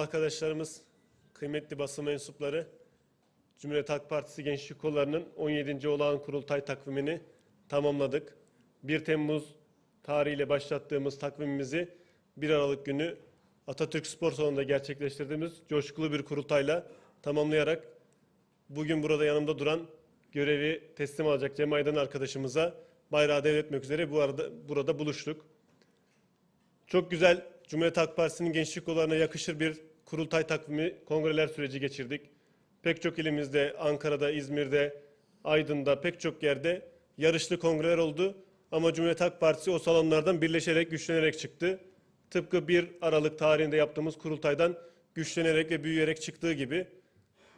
Arkadaşlarımız, kıymetli basın mensupları, Cumhuriyet Halk Partisi Gençlik Kolları'nın 17. olağan kurultay takvimini tamamladık. 1 Temmuz tarihiyle başlattığımız takvimimizi 1 Aralık günü Atatürk Spor Salonu'nda gerçekleştirdiğimiz coşkulu bir kurultayla tamamlayarak bugün burada yanımda duran görevi teslim alacak Cem Aydın arkadaşımıza bayrağı devretmek üzere bu arada burada buluştuk. Çok güzel Cumhuriyet Halk Partisi'nin gençlik kollarına yakışır bir kurultay takvimi, kongreler süreci geçirdik. Pek çok ilimizde, Ankara'da, İzmir'de, Aydın'da pek çok yerde yarışlı kongreler oldu. Ama Cumhuriyet Halk Partisi o salonlardan birleşerek, güçlenerek çıktı. Tıpkı 1 Aralık tarihinde yaptığımız kurultaydan güçlenerek ve büyüyerek çıktığı gibi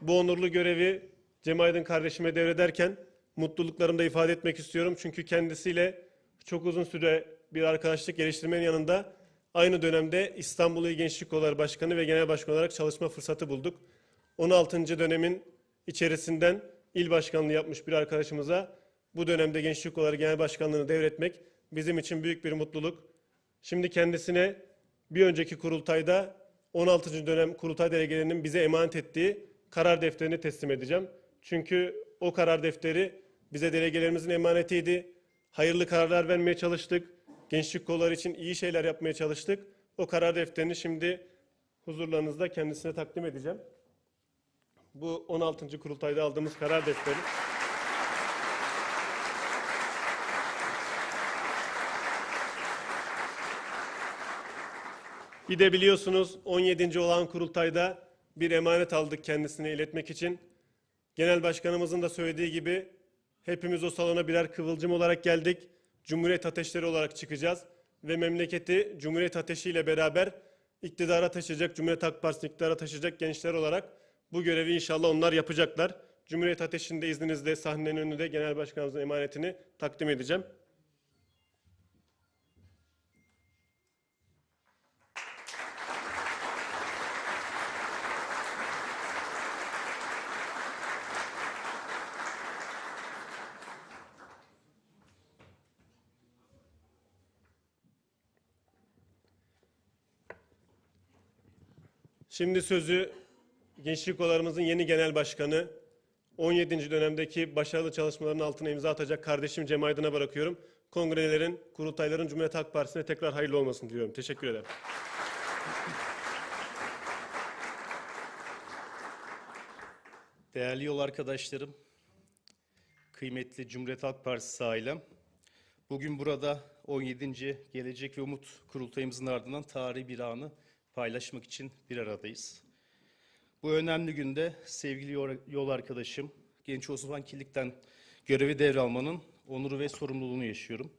bu onurlu görevi Cem Aydın kardeşime devrederken mutluluklarımı da ifade etmek istiyorum. Çünkü kendisiyle çok uzun süre bir arkadaşlık geliştirmenin yanında aynı dönemde İstanbul İl Gençlik Kolları Başkanı ve Genel Başkan olarak çalışma fırsatı bulduk. 16. dönemin içerisinden il başkanlığı yapmış bir arkadaşımıza bu dönemde Gençlik Kolları Genel Başkanlığını devretmek bizim için büyük bir mutluluk. Şimdi kendisine bir önceki kurultayda 16. dönem kurultay delegelerinin bize emanet ettiği karar defterini teslim edeceğim. Çünkü o karar defteri bize delegelerimizin emanetiydi. Hayırlı kararlar vermeye çalıştık. Gençlik kolları için iyi şeyler yapmaya çalıştık. O karar defterini şimdi huzurlarınızda kendisine takdim edeceğim. Bu 16. kurultayda aldığımız karar defteri. Bir de biliyorsunuz 17. olan kurultayda bir emanet aldık kendisine iletmek için. Genel Başkanımızın da söylediği gibi hepimiz o salona birer kıvılcım olarak geldik. Cumhuriyet ateşleri olarak çıkacağız ve memleketi Cumhuriyet ateşiyle beraber iktidara taşıyacak, Cumhuriyet Halk Partisi'ni iktidara taşıyacak gençler olarak bu görevi inşallah onlar yapacaklar. Cumhuriyet Ateşi'nde izninizle sahnenin önünde Genel Başkanımızın emanetini takdim edeceğim. Şimdi sözü Gençlik Kollarımızın yeni genel başkanı, 17. dönemdeki başarılı çalışmaların altına imza atacak kardeşim Cem Aydın'a bırakıyorum. Kongrelerin, kurultayların Cumhuriyet Halk Partisi'ne tekrar hayırlı olmasını diliyorum. Teşekkür ederim. Değerli yol arkadaşlarım, kıymetli Cumhuriyet Halk Partisi ailem, bugün burada 17. Gelecek ve Umut kurultayımızın ardından tarihi bir anı paylaşmak için bir aradayız. Bu önemli günde sevgili yol- arkadaşım, Genç Osman Kilik'ten görevi devralmanın onuru ve sorumluluğunu yaşıyorum.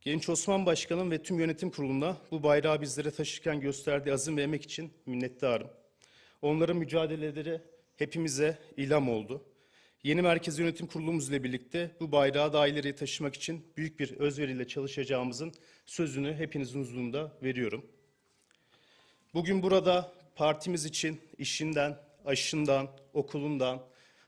Genç Osman Başkanım ve tüm yönetim kuruluna bu bayrağı bizlere taşırken gösterdiği azim ve emek için minnettarım. Onların mücadeleleri hepimize ilham oldu. Yeni Merkez Yönetim Kurulumuz ile birlikte bu bayrağı daha taşımak için büyük bir özveriyle çalışacağımızın sözünü hepinizin huzurunda veriyorum. Bugün burada partimiz için işinden, aşından, okulundan,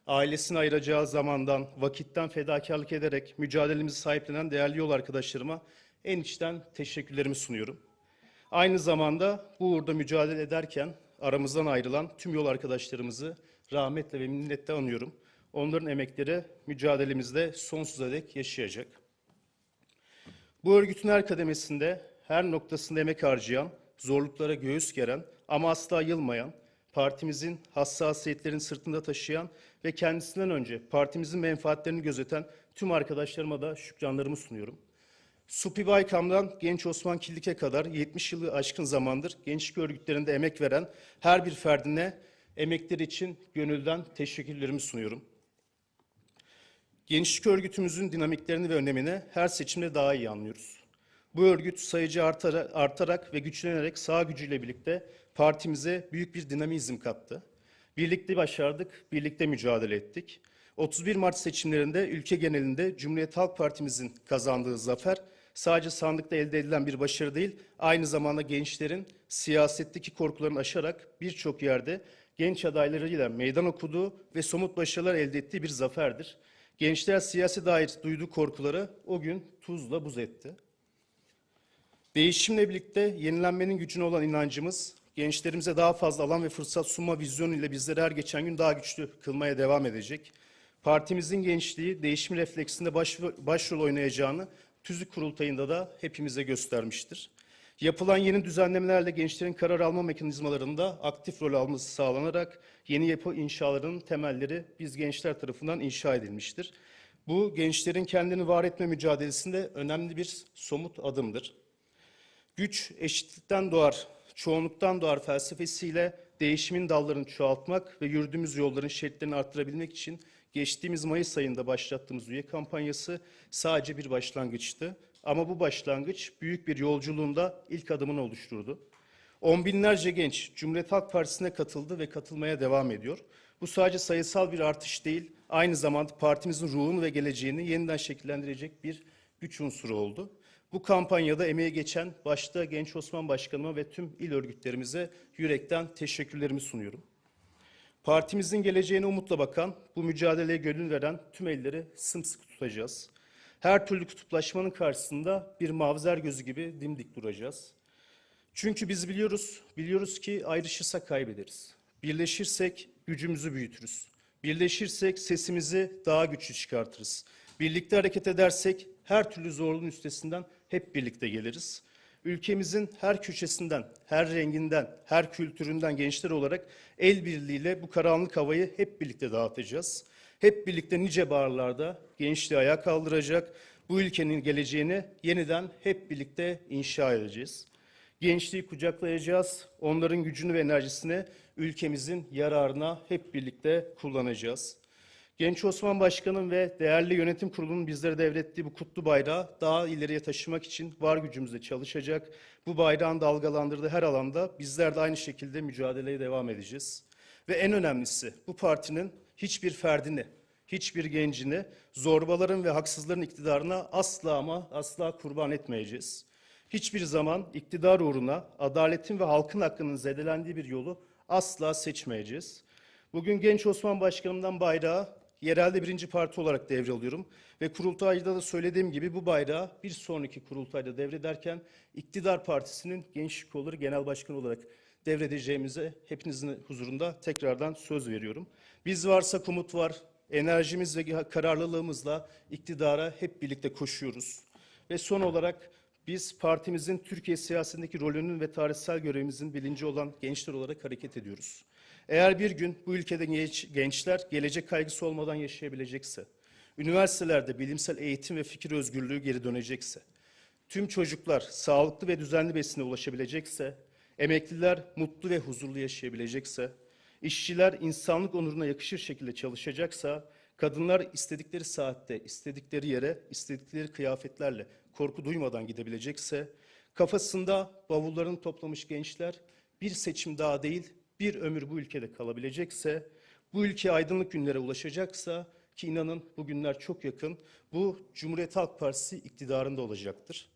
ailesine ayıracağı zamandan, vakitten fedakarlık ederek mücadelemizi sahiplenen değerli yol arkadaşlarıma en içten teşekkürlerimi sunuyorum. Aynı zamanda bu uğurda mücadele ederken aramızdan ayrılan tüm yol arkadaşlarımızı rahmetle ve minnetle anıyorum. Onların emekleri mücadelemizde sonsuza dek yaşayacak. Bu örgütün her kademesinde, her noktasında emek harcayan, zorluklara göğüs geren ama asla yılmayan, partimizin hassasiyetlerini sırtında taşıyan ve kendisinden önce partimizin menfaatlerini gözeten tüm arkadaşlarıma da şükranlarımı sunuyorum. Supi Baykam'dan Genç Osman Killik'e kadar 70 yılı aşkın zamandır gençlik örgütlerinde emek veren her bir ferdine emekleri için gönülden teşekkürlerimi sunuyorum. Gençlik örgütümüzün dinamiklerini ve önemini her seçimde daha iyi anlıyoruz. Bu örgüt sayıcı artarak, ve güçlenerek sağ gücüyle birlikte partimize büyük bir dinamizm kattı. Birlikte başardık, birlikte mücadele ettik. 31 Mart seçimlerinde ülke genelinde Cumhuriyet Halk Partimizin kazandığı zafer sadece sandıkta elde edilen bir başarı değil, aynı zamanda gençlerin siyasetteki korkularını aşarak birçok yerde genç adaylarıyla meydan okuduğu ve somut başarılar elde ettiği bir zaferdir. Gençler siyasi dair duyduğu korkuları o gün tuzla buz etti. Değişimle birlikte yenilenmenin gücüne olan inancımız gençlerimize daha fazla alan ve fırsat sunma vizyonuyla bizleri her geçen gün daha güçlü kılmaya devam edecek. Partimizin gençliği değişim refleksinde baş, başrol oynayacağını tüzük kurultayında da hepimize göstermiştir. Yapılan yeni düzenlemelerle gençlerin karar alma mekanizmalarında aktif rol alması sağlanarak yeni yapı inşalarının temelleri biz gençler tarafından inşa edilmiştir. Bu gençlerin kendini var etme mücadelesinde önemli bir somut adımdır. Güç eşitlikten doğar, çoğunluktan doğar felsefesiyle değişimin dallarını çoğaltmak ve yürüdüğümüz yolların şeritlerini arttırabilmek için geçtiğimiz Mayıs ayında başlattığımız üye kampanyası sadece bir başlangıçtı. Ama bu başlangıç büyük bir yolculuğunda ilk adımını oluşturdu. On binlerce genç Cumhuriyet Halk Partisi'ne katıldı ve katılmaya devam ediyor. Bu sadece sayısal bir artış değil, aynı zamanda partimizin ruhunu ve geleceğini yeniden şekillendirecek bir güç unsuru oldu. Bu kampanyada emeği geçen başta Genç Osman Başkanıma ve tüm il örgütlerimize yürekten teşekkürlerimi sunuyorum. Partimizin geleceğine umutla bakan, bu mücadeleye gönül veren tüm elleri sımsıkı tutacağız. Her türlü kutuplaşmanın karşısında bir mavzer gözü gibi dimdik duracağız. Çünkü biz biliyoruz, biliyoruz ki ayrışırsak kaybederiz. Birleşirsek gücümüzü büyütürüz. Birleşirsek sesimizi daha güçlü çıkartırız. Birlikte hareket edersek her türlü zorluğun üstesinden hep birlikte geliriz. Ülkemizin her köşesinden, her renginden, her kültüründen gençler olarak el birliğiyle bu karanlık havayı hep birlikte dağıtacağız. Hep birlikte nice barlarda gençliği ayağa kaldıracak, bu ülkenin geleceğini yeniden hep birlikte inşa edeceğiz. Gençliği kucaklayacağız, onların gücünü ve enerjisini ülkemizin yararına hep birlikte kullanacağız. Genç Osman Başkanım ve değerli yönetim kurulunun bizlere devrettiği bu kutlu bayrağı daha ileriye taşımak için var gücümüzle çalışacak. Bu bayrağın dalgalandırdığı her alanda bizler de aynı şekilde mücadeleye devam edeceğiz. Ve en önemlisi bu partinin hiçbir ferdini, hiçbir gencini zorbaların ve haksızların iktidarına asla ama asla kurban etmeyeceğiz. Hiçbir zaman iktidar uğruna adaletin ve halkın hakkının zedelendiği bir yolu asla seçmeyeceğiz. Bugün Genç Osman Başkanım'dan bayrağı yerelde birinci parti olarak devralıyorum. Ve kurultayda da söylediğim gibi bu bayrağı bir sonraki kurultayda devrederken iktidar partisinin Gençlik Kolları Genel Başkanı olarak devredeceğimize hepinizin huzurunda tekrardan söz veriyorum. Biz varsa umut var, enerjimiz ve kararlılığımızla iktidara hep birlikte koşuyoruz. Ve son olarak biz partimizin Türkiye siyasetindeki rolünün ve tarihsel görevimizin bilinci olan gençler olarak hareket ediyoruz. Eğer bir gün bu ülkede genç, gençler gelecek kaygısı olmadan yaşayabilecekse, üniversitelerde bilimsel eğitim ve fikir özgürlüğü geri dönecekse, tüm çocuklar sağlıklı ve düzenli besine ulaşabilecekse, emekliler mutlu ve huzurlu yaşayabilecekse, işçiler insanlık onuruna yakışır şekilde çalışacaksa, kadınlar istedikleri saatte, istedikleri yere, istedikleri kıyafetlerle korku duymadan gidebilecekse, kafasında bavullarını toplamış gençler bir seçim daha değil, bir ömür bu ülkede kalabilecekse, bu ülke aydınlık günlere ulaşacaksa ki inanın bu günler çok yakın, bu Cumhuriyet Halk Partisi iktidarında olacaktır.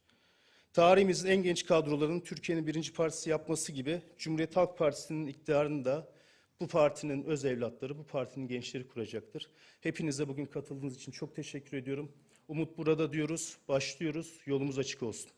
Tarihimizin en genç kadrolarının Türkiye'nin birinci partisi yapması gibi Cumhuriyet Halk Partisi'nin iktidarını da bu partinin öz evlatları, bu partinin gençleri kuracaktır. Hepinize bugün katıldığınız için çok teşekkür ediyorum. Umut burada diyoruz, başlıyoruz, yolumuz açık olsun.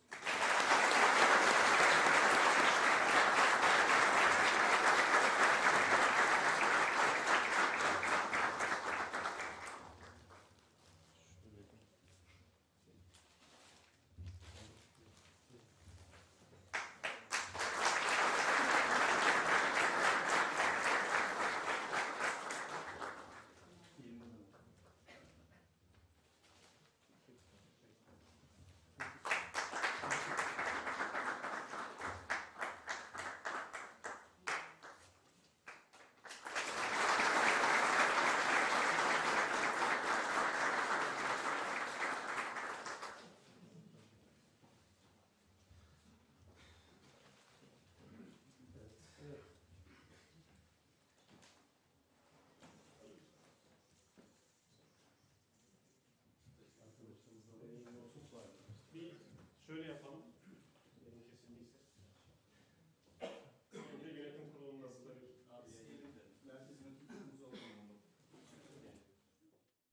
Şöyle yapalım.